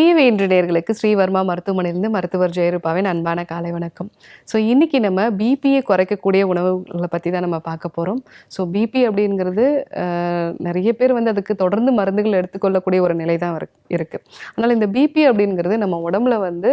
ഇനി இனியவே இன்று நேர்களுக்கு ஸ்ரீவர்மா மருத்துவமனையிலிருந்து மருத்துவர் ஜெயரூபாவின் அன்பான காலை வணக்கம். ஸோ இன்றைக்கி நம்ம பிபியை குறைக்கக்கூடிய உணவுகளை பற்றி தான் நம்ம பார்க்க போகிறோம் ஸோ பிபி அப்படிங்கிறது நிறைய பேர் வந்து அதுக்கு தொடர்ந்து மருந்துகள் எடுத்துக்கொள்ளக்கூடிய ஒரு நிலை தான் இருக்குது அதனால் இந்த பிபி அப்படிங்கிறது நம்ம உடம்புல வந்து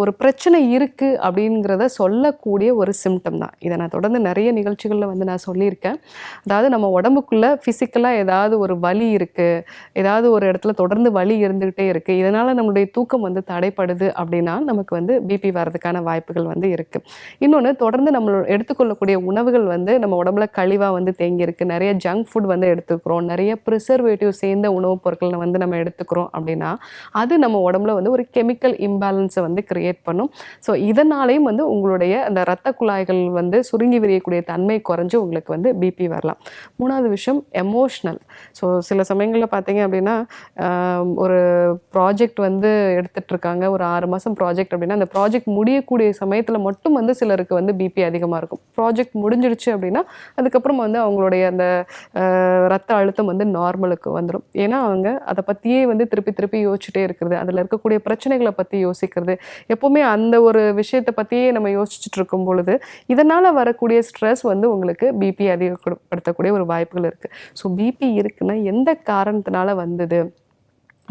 ஒரு பிரச்சனை இருக்குது அப்படிங்கிறத சொல்லக்கூடிய ஒரு சிம்டம் தான். இதை நான் தொடர்ந்து நிறைய நிகழ்ச்சிகளில் வந்து நான் சொல்லியிருக்கேன். அதாவது நம்ம உடம்புக்குள்ளே ஃபிசிக்கலாக ஏதாவது ஒரு வலி இருக்குது ஏதாவது ஒரு இடத்துல தொடர்ந்து வலி இருந்துகிட்டே இருக்குது இதனால் நம்மளுடைய தூக்கம் வந்து தடைப்படுது அப்படின்னா நமக்கு வந்து பிபி வர்றதுக்கான வாய்ப்புகள் வந்து இருக்குது இன்னொன்று தொடர்ந்து நம்ம எடுத்துக்கொள்ளக்கூடிய உணவுகள் வந்து நம்ம உடம்புல கழிவாக வந்து தேங்கியிருக்கு. நிறைய ஜங்க் ஃபுட் வந்து எடுத்துக்கிறோம். நிறைய ப்ரிசர்வேட்டிவ் சேர்ந்த உணவுப் பொருட்களை வந்து நம்ம எடுத்துக்கிறோம் அப்படின்னா அது நம்ம உடம்புல வந்து ஒரு கெமிக்கல் இம்பேலன்ஸை வந்து கிரியேட் பண்ணும். ஸோ இதனாலேயும் வந்து உங்களுடைய அந்த ரத்த குழாய்கள் வந்து சுருங்கி விரியக்கூடிய தன்மை குறைஞ்சு உங்களுக்கு வந்து பிபி வரலாம். மூணாவது விஷயம் எமோஷ்னல் ஸோ சில சமயங்களில் பார்த்தீங்க அப்படின்னா ஒரு ப்ராஜெக்ட் வந்து எடுத்துட்டு இருக்காங்க ஒரு ஆறு மாதம் ப்ராஜெக்ட் அப்படின்னா அந்த ப்ராஜெக்ட் முடியக்கூடிய சமயத்தில் மட்டும் வந்து சிலருக்கு வந்து பிபி அதிகமாக இருக்கும். ப்ராஜெக்ட் முடிஞ்சிடுச்சு அப்படின்னா அதுக்கப்புறம் வந்து அவங்களுடைய அந்த ரத்த அழுத்தம் வந்து நார்மலுக்கு வந்துடும் ஏன்னா அவங்க அதை பற்றியே வந்து திருப்பி திருப்பி யோசிச்சுட்டே இருக்கிறது. அதில் இருக்கக்கூடிய பிரச்சனைகளை பற்றி யோசிக்கிறது. எப்போவுமே அந்த ஒரு விஷயத்தை பற்றியே நம்ம யோசிச்சுட்டு இருக்கும் பொழுது இதனால் வரக்கூடிய ஸ்ட்ரெஸ் வந்து உங்களுக்கு பிபி அதிகப்படுத்தக்கூடிய ஒரு வாய்ப்புகள் இருக்குது ஸோ பிபி இருக்குன்னா எந்த காரணத்தினால வந்தது?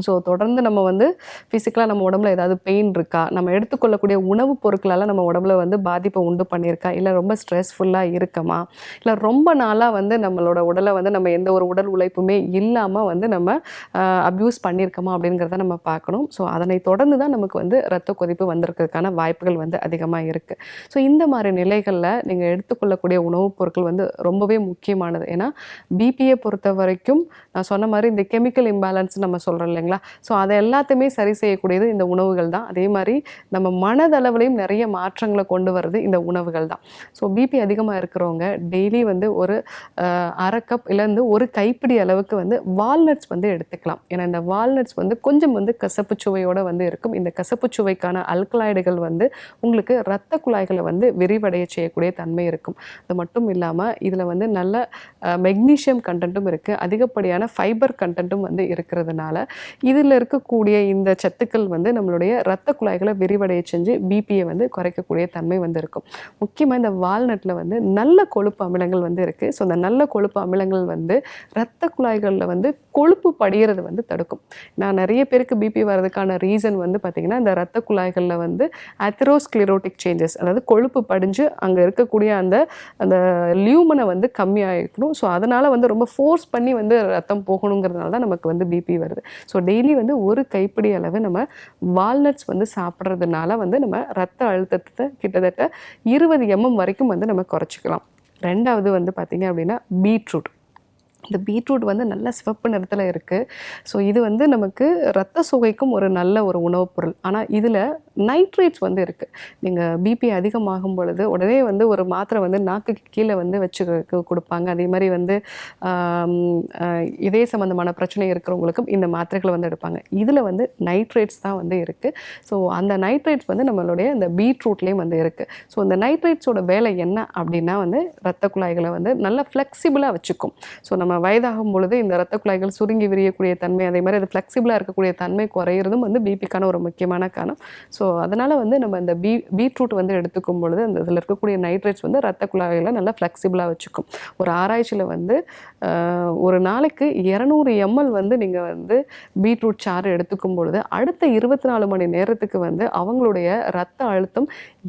ஸோ தொடர்ந்து நம்ம வந்து ஃபிசிக்கலாக நம்ம உடம்புல ஏதாவது பெயின் இருக்கா? நம்ம எடுத்துக்கொள்ளக்கூடிய உணவுப் பொருட்களால் நம்ம உடம்புல வந்து பாதிப்பை உண்டு பண்ணியிருக்கா? இல்லை ரொம்ப ஸ்ட்ரெஸ்ஃபுல்லாக இருக்கமா? இல்லை ரொம்ப நாளாக வந்து நம்மளோட உடலை வந்து நம்ம எந்த ஒரு உடல் உழைப்புமே இல்லாமல் வந்து நம்ம அப்யூஸ் பண்ணியிருக்கோமா அப்படிங்கிறத நம்ம பார்க்கணும். ஸோ அதனை தொடர்ந்து தான் நமக்கு வந்து ரத்த கொதிப்பு வந்திருக்கிறதுக்கான வாய்ப்புகள் வந்து அதிகமாக இருக்குது ஸோ இந்த மாதிரி நிலைகளில் நீங்கள் எடுத்துக்கொள்ளக்கூடிய உணவுப் பொருட்கள் வந்து ரொம்பவே முக்கியமானது. ஏன்னா பிபியை பொறுத்த வரைக்கும் நான் சொன்ன மாதிரி இந்த கெமிக்கல் இம்பேலன்ஸ் நம்ம சொல்கிறோம் இல்லைங்க இல்லைங்களா ஸோ அதை எல்லாத்தையுமே சரி செய்யக்கூடியது இந்த உணவுகள் தான். அதே மாதிரி நம்ம மனதளவுலையும் நிறைய மாற்றங்களை கொண்டு வர்றது இந்த உணவுகள் தான். ஸோ பிபி அதிகமாக இருக்கிறவங்க டெய்லி வந்து ஒரு அரை கப் இல்லைந்து ஒரு கைப்பிடி அளவுக்கு வந்து வால்நட்ஸ் வந்து எடுத்துக்கலாம். ஏன்னா இந்த வால்நட்ஸ் வந்து கொஞ்சம் வந்து கசப்பு சுவையோடு வந்து இருக்கும். இந்த கசப்பு சுவைக்கான அல்கலாய்டுகள் வந்து உங்களுக்கு இரத்த குழாய்களை வந்து விரிவடைய செய்யக்கூடிய தன்மை இருக்கும். அது மட்டும் இல்லாமல் இதில் வந்து நல்ல மெக்னீஷியம் கண்டென்ட்டும் இருக்குது அதிகப்படியான ஃபைபர் கண்டென்ட்டும் வந்து இருக்கிறதுனால இதில் இருக்கக்கூடிய இந்த சத்துக்கள் வந்து நம்மளுடைய ரத்த குழாய்களை விரிவடைய செஞ்சு பிபியை வந்து குறைக்கக்கூடிய தன்மை வந்து இருக்கும். முக்கியமாக இந்த வால்நட்டில் வந்து நல்ல கொழுப்பு அமிலங்கள் வந்து இருக்குது ஸோ அந்த நல்ல கொழுப்பு அமிலங்கள் வந்து ரத்த குழாய்களில் வந்து கொழுப்பு படிகிறது வந்து தடுக்கும். நான் நிறைய பேருக்கு பிபி வர்றதுக்கான ரீசன் வந்து பார்த்திங்கன்னா இந்த ரத்த குழாய்களில் வந்து அத்ரோஸ்க்ளிரோட்டிக் சேஞ்சஸ் அதாவது கொழுப்பு படிஞ்சு அங்கே இருக்கக்கூடிய அந்த அந்த லியூமனை வந்து கம்மியாகிக்கணும் ஸோ அதனால் வந்து ரொம்ப ஃபோர்ஸ் பண்ணி வந்து ரத்தம் போகணுங்கிறதுனால தான் நமக்கு வந்து பிபி வருது. ஸோ டெய்லி வந்து ஒரு கைப்பிடி அளவு நம்ம வால்நட்ஸ் வந்து சாப்பிட்றதுனால வந்து நம்ம ரத்த அழுத்தத்தை கிட்டத்தட்ட இருபது எம்எம் வரைக்கும் வந்து நம்ம குறைச்சிக்கலாம். ரெண்டாவது வந்து பார்த்திங்க அப்படின்னா பீட்ரூட் இந்த பீட்ரூட் வந்து நல்ல சிவப்பு நிறத்தில் இருக்குது ஸோ இது வந்து நமக்கு ரத்த சுவைக்கும் ஒரு நல்ல ஒரு உணவுப் பொருள். ஆனால் இதில் நைட்ரேட்ஸ் வந்து இருக்குது நீங்கள் பிபி அதிகமாகும் பொழுது உடனே வந்து ஒரு மாத்திரை வந்து நாக்குக்கு கீழே வந்து வச்சு கொடுப்பாங்க. அதே மாதிரி வந்து இதே சம்மந்தமான பிரச்சனை இருக்கிறவங்களுக்கும் இந்த மாத்திரைகளை வந்து எடுப்பாங்க. இதில் வந்து நைட்ரேட்ஸ் தான் வந்து இருக்குது ஸோ அந்த நைட்ரேட்ஸ் வந்து நம்மளுடைய இந்த பீட்ரூட்லேயும் வந்து இருக்குது ஸோ இந்த நைட்ரேட்ஸோட வேலை என்ன அப்படின்னா வந்து ரத்த குழாய்களை வந்து நல்லா ஃப்ளெக்சிபிளாக வச்சுக்கும். ஸோ நம்ம வயதாகும் பொழுது இந்த ரத்த குழாய்கள் சுருங்கி விரியக்கூடிய தன்மை அதே மாதிரி அது ஃப்ளெக்சிபிளாக இருக்கக்கூடிய தன்மை குறையிறதும் வந்து பிபிக்கான ஒரு முக்கியமான காரணம். ஸோ அதனால் வந்து நம்ம இந்த பீ பீட்ரூட் வந்து எடுத்துக்கும் பொழுது அந்த இதில் இருக்கக்கூடிய நைட்ரேட்ஸ் வந்து ரத்த குழாய்களை நல்லா ஃப்ளெக்சிபிளாக வச்சுக்கும். ஒரு ஆராய்ச்சியில் வந்து ஒரு நாளைக்கு இரநூறு எம்எல் வந்து நீங்கள் வந்து பீட்ரூட் சாறு எடுத்துக்கும் பொழுது அடுத்த இருபத்தி நாலு மணி நேரத்துக்கு வந்து அவங்களுடைய ரத்த அழுத்தம்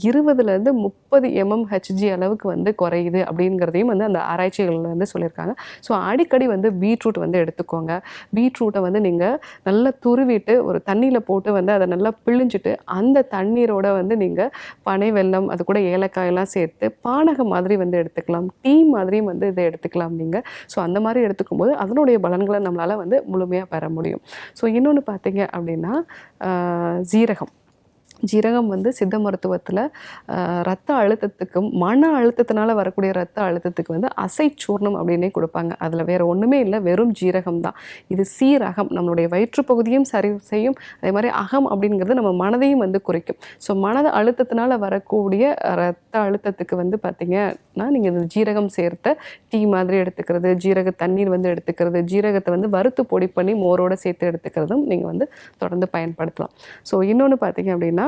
இருபதுலேருந்து முப்பது எம்எம் ஹெச்ஜி அளவுக்கு வந்து குறையுது அப்படிங்கிறதையும் வந்து அந்த ஆராய்ச்சிகளில் வந்து சொல்லியிருக்காங்க. ஸோ அடிக்கடி வந்து பீட்ரூட் வந்து எடுத்துக்கோங்க. பீட்ரூட்டை வந்து நீங்கள் நல்லா துருவிட்டு ஒரு தண்ணியில் போட்டு வந்து அதை நல்லா பிழிஞ்சிட்டு அந்த தண்ணீரோட வந்து நீங்கள் பனை வெல்லம் அது கூட ஏலக்காயெல்லாம் சேர்த்து பானகம் மாதிரி வந்து எடுத்துக்கலாம். டீ மாதிரியும் வந்து இதை எடுத்துக்கலாம் நீங்கள் ஸோ அந்த மாதிரி எடுத்துக்கும்போது அதனுடைய பலன்களை நம்மளால் வந்து முழுமையாக பெற முடியும். ஸோ இன்னொன்று பார்த்தீங்க அப்படின்னா ஜீரகம் ஜீரகம் வந்து சித்த மருத்துவத்தில் ரத்த அழுத்தத்துக்கும் மன அழுத்தத்தினால வரக்கூடிய ரத்த அழுத்தத்துக்கு வந்து அசை சூர்ணம் அப்படின்னே கொடுப்பாங்க. அதில் வேறு ஒன்றுமே இல்லை வெறும் ஜீரகம் தான். இது சீரகம் நம்மளுடைய வயிற்றுப்பகுதியும் சரி செய்யும். அதே மாதிரி அகம் அப்படிங்கிறது நம்ம மனதையும் வந்து குறைக்கும். ஸோ மனத அழுத்தத்தினால வரக்கூடிய ரத்த அழுத்தத்துக்கு வந்து பார்த்தீங்கன்னா நீங்கள் இந்த ஜீரகம் சேர்த்த டீ மாதிரி எடுத்துக்கிறது ஜீரக தண்ணீர் வந்து எடுத்துக்கிறது ஜீரகத்தை வந்து வறுத்து பொடி பண்ணி மோரோடு சேர்த்து எடுத்துக்கிறதும் நீங்கள் வந்து தொடர்ந்து பயன்படுத்தலாம். ஸோ இன்னொன்று பார்த்திங்க அப்படின்னா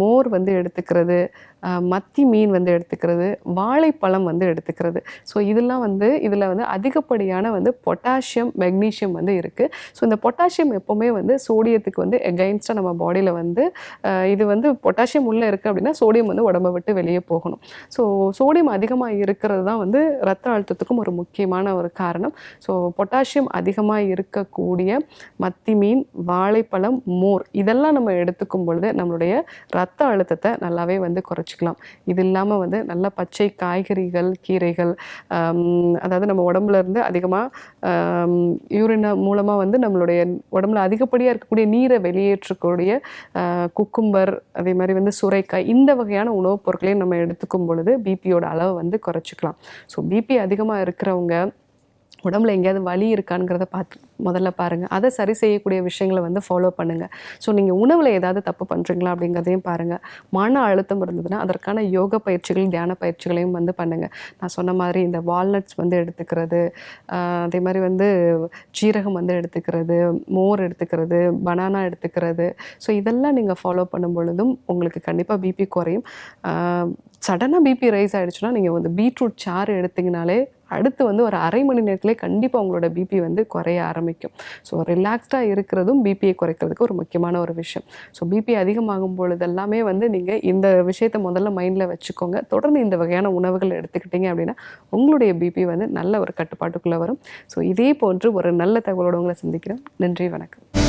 மோர் வந்து எடுத்துக்கிறது மத்தி மீன் வந்து எடுத்துக்கிறது வாழைப்பழம் வந்து எடுத்துக்கிறது. ஸோ இதெல்லாம் வந்து இதில் வந்து அதிகப்படியான வந்து பொட்டாசியம் மெக்னீஷியம் வந்து இருக்குது ஸோ இந்த பொட்டாசியம் எப்போவுமே வந்து சோடியத்துக்கு வந்து எகைன்ஸ்டாக நம்ம பாடியில் வந்து இது வந்து பொட்டாசியம் உள்ளே இருக்குது அப்படின்னா சோடியம் வந்து உடம்பை விட்டு வெளியே போகணும். ஸோ சோடியம் அதிகமாக இருக்கிறது தான் வந்து ரத்த அழுத்தத்துக்கும் ஒரு முக்கியமான ஒரு காரணம். ஸோ பொட்டாசியம் அதிகமாக இருக்கக்கூடிய மத்தி மீன் வாழைப்பழம் மோர் இதெல்லாம் நம்ம எடுத்துக்கும் பொழுது நம்மளுடைய ரத்த அழுத்தத்தை நல்லாவே வந்து குறைச்சிக்கலாம். இது இல்லாமல் வந்து நல்ல பச்சை காய்கறிகள் கீரைகள் அதாவது நம்ம உடம்புல இருந்து அதிகமாக யூரின் மூலமாக வந்து நம்மளுடைய உடம்புல அதிகப்படியாக இருக்கக்கூடிய நீரை வெளியேற்றக்கூடிய குக்கும்பர் அதே மாதிரி வந்து சுரைக்காய் இந்த வகையான உணவுப் பொருட்களையும் நம்ம எடுத்துக்கும் பொழுது பிபியோட அளவை வந்து குறைச்சிக்கலாம். ஸோ பிபி அதிகமாக இருக்கிறவங்க உடம்புல எங்கேயாவது வலி இருக்காங்கிறத பார்த்து முதல்ல பாருங்கள் அதை சரி செய்யக்கூடிய விஷயங்களை வந்து ஃபாலோ பண்ணுங்கள் ஸோ நீங்கள் உணவில் ஏதாவது தப்பு பண்ணுறீங்களா அப்படிங்கிறதையும் பாருங்கள் மன அழுத்தம் இருந்ததுன்னா அதற்கான யோக பயிற்சிகள் தியான பயிற்சிகளையும் வந்து பண்ணுங்கள் நான் சொன்ன மாதிரி இந்த வால்நட்ஸ் வந்து எடுத்துக்கிறது அதே மாதிரி வந்து ஜீரகம் வந்து எடுத்துக்கிறது மோர் எடுத்துக்கிறது பனானா எடுத்துக்கிறது. ஸோ இதெல்லாம் நீங்கள் ஃபாலோ பண்ணும் பொழுதும் உங்களுக்கு கண்டிப்பாக பிபி குறையும். சடனாக பிபி ரைஸ் ஆகிடுச்சுன்னா நீங்கள் வந்து பீட்ரூட் சாறு எடுத்தீங்கனாலே அடுத்து வந்து ஒரு அரை மணி நேரத்திலே கண்டிப்பாக உங்களோட பிபி வந்து குறைய ஆரம்பிக்கும். ஸோ ரிலாக்ஸ்டாக இருக்கிறதும் பிபியை குறைக்கிறதுக்கு ஒரு முக்கியமான ஒரு விஷயம். ஸோ பிபி அதிகமாகும் பொழுது எல்லாமே வந்து நீங்கள் இந்த விஷயத்தை முதல்ல மைண்டில் வச்சுக்கோங்க. தொடர்ந்து இந்த வகையான உணவுகள் எடுத்துக்கிட்டீங்க அப்படின்னா உங்களுடைய பிபி வந்து நல்ல ஒரு கட்டுப்பாட்டுக்குள்ளே வரும். ஸோ இதே போன்று ஒரு நல்ல தகவலோடு உங்களை சந்திக்கிறேன். நன்றி வணக்கம்.